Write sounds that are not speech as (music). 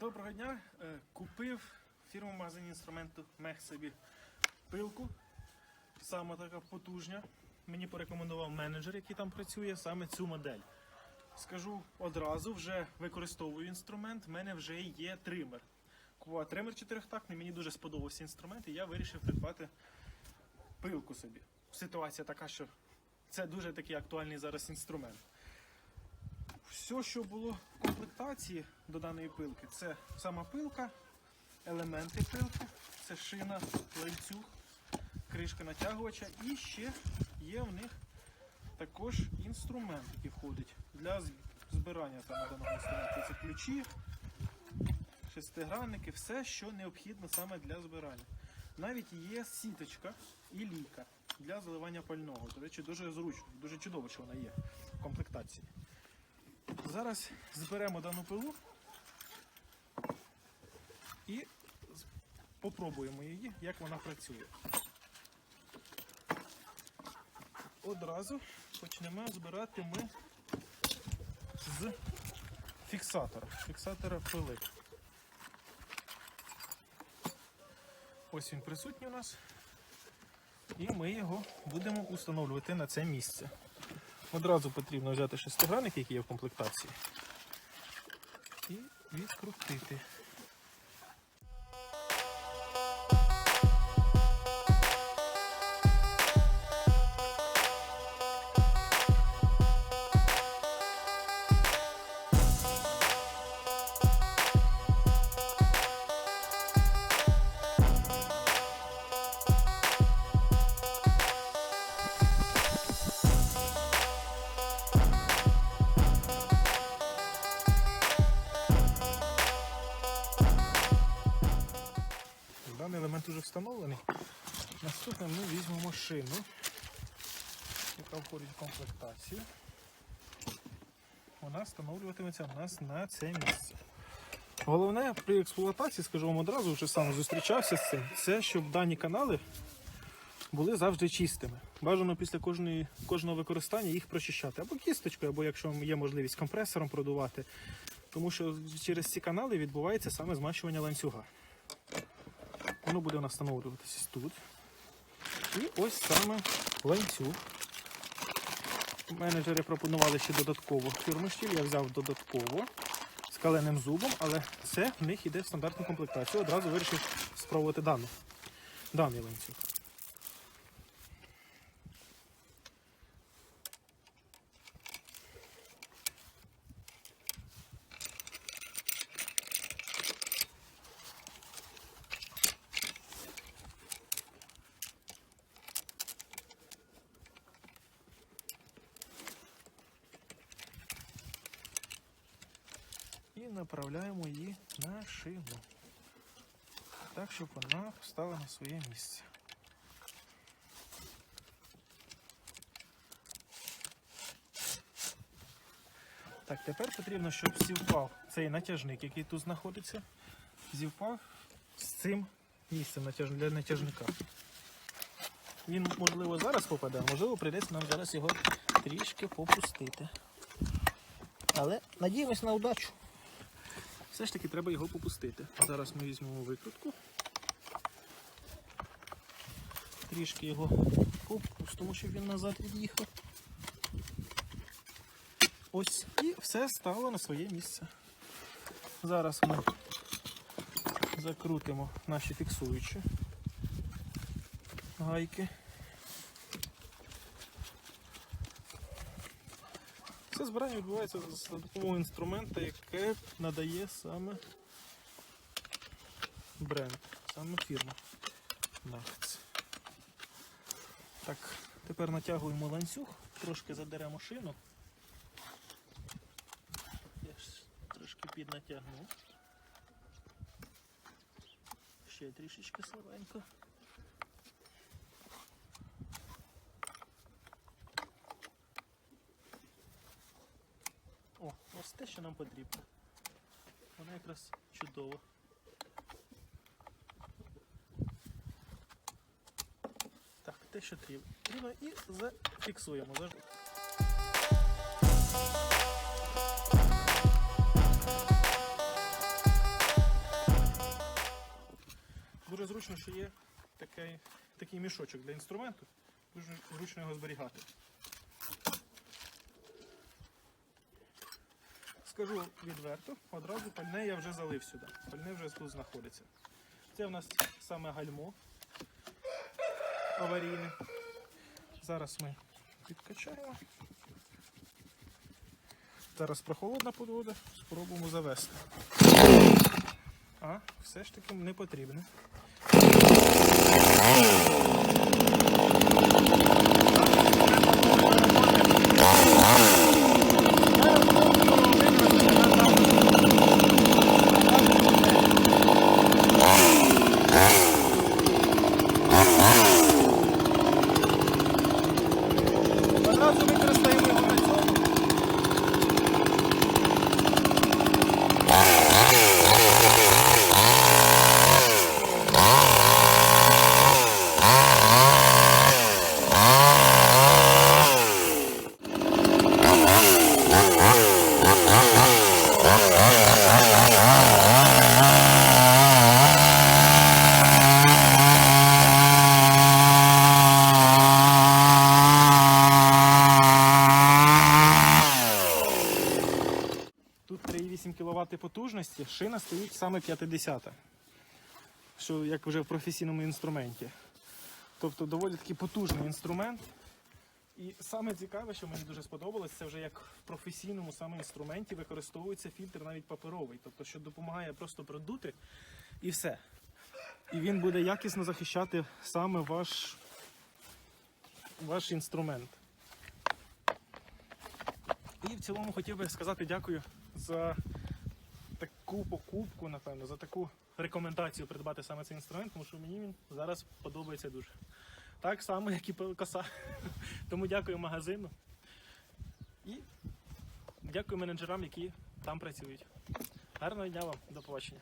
Доброго дня. Е, Купив фірму магазині інструменту Мех собі пилку. Саме така потужня. Мені порекомендував менеджер, який там працює, саме цю модель. Скажу одразу, вже використовую інструмент. в мене вже є тример. Купував тример чотирьохтактний, мені дуже сподобався інструмент, і я вирішив придбати пилку собі. Ситуація така, що це дуже такий актуальний зараз інструмент. Все, що було комплектації до даної пилки, це сама пилка, елементи пилки, це шина, ланцюг, кришка натягувача і ще є в них також інструмент, який входить для збирання саме даного інструменту. Це ключі, шестигранники, все, що необхідно саме для збирання. Навіть є сіточка і лійка для заливання пального. До речі, дуже зручно, дуже чудово, що вона є в комплектації. Зараз зберемо дану пилу і попробуємо її, як вона працює. Одразу почнемо збирати ми з фіксатора, фіксатора пили. Ось він присутній у нас. І ми його будемо установлювати на це місце. Одразу потрібно взяти шестигранник, який є в комплектації, і відкрутити. Даний елемент вже встановлений. Наступне ми візьмемо шину, яка входить в комплектацію. Вона встановлюватиметься у нас на це місце. Головне при експлуатації, скажу вам одразу, вже сам зустрічався з цим, це щоб дані канали були завжди чистими. Бажано після кожної, кожного використання їх прочищати. Або кісточкою, або якщо є можливість компресором продувати. Тому що через ці канали відбувається саме змащування ланцюга. Воно буде у нас встановлюватися тут. І ось саме ланцюг. Менеджери пропонували ще додатково фірмоштіль, я взяв додатково з каленим зубом, але це в них йде в стандартну комплектацію. Одразу вирішив спробувати дану, даний ланцюг. І направляємо її на шину. Так, щоб вона встала на своє місце. Так, тепер потрібно, щоб зівпав цей натяжник, який тут знаходиться, зівпав з цим місцем для натяжника. Він, можливо, зараз попаде, можливо, прийдеться нам зараз його трішки попустити. Але надіємось на удачу. Все ж таки треба його попустити. Зараз ми візьмемо викрутку. Трішки його попустимо, щоб він назад від'їхав. Ось і все стало на своє місце. Зараз ми закрутимо наші фіксуючі гайки. Збирання відбувається за допомогою інструмента, яке надає саме бренд, саме фірма. Так, тепер натягуємо ланцюг, трошки задеремо шину. Я трошки піднатягнув. Ще трішечки слабенько. що нам потрібно. Вона якраз чудова. Так, те, що потрібно, і зафіксуємо завжди. Дуже зручно, що є такий такий мішочок для інструменту, дуже зручно його зберігати. Скажу відверто, одразу пальне я вже залив сюди. Пальне вже тут знаходиться. Це в нас саме гальмо аварійне. Зараз ми підкачаємо. Зараз прохолодна погода, спробуємо завести. А, все ж таки не потрібно. Одразу використаємо його на цьому. Тут 3,8 кВт потужності, шина стоїть саме 50, що як вже в професійному інструменті. Тобто доволі таки потужний інструмент. І саме цікаве, що мені дуже сподобалось, це вже як в професійному саме інструменті використовується фільтр навіть паперовий, тобто що допомагає просто продути і все. І він буде якісно захищати саме ваш, ваш інструмент. І в цілому хотів би сказати дякую за таку покупку, напевно, за таку рекомендацію придбати саме цей інструмент, тому що мені він зараз подобається дуже. Так само, як і коса. (laughs) Тому дякую магазину. І дякую менеджерам, які там працюють. Гарного дня вам, до побачення.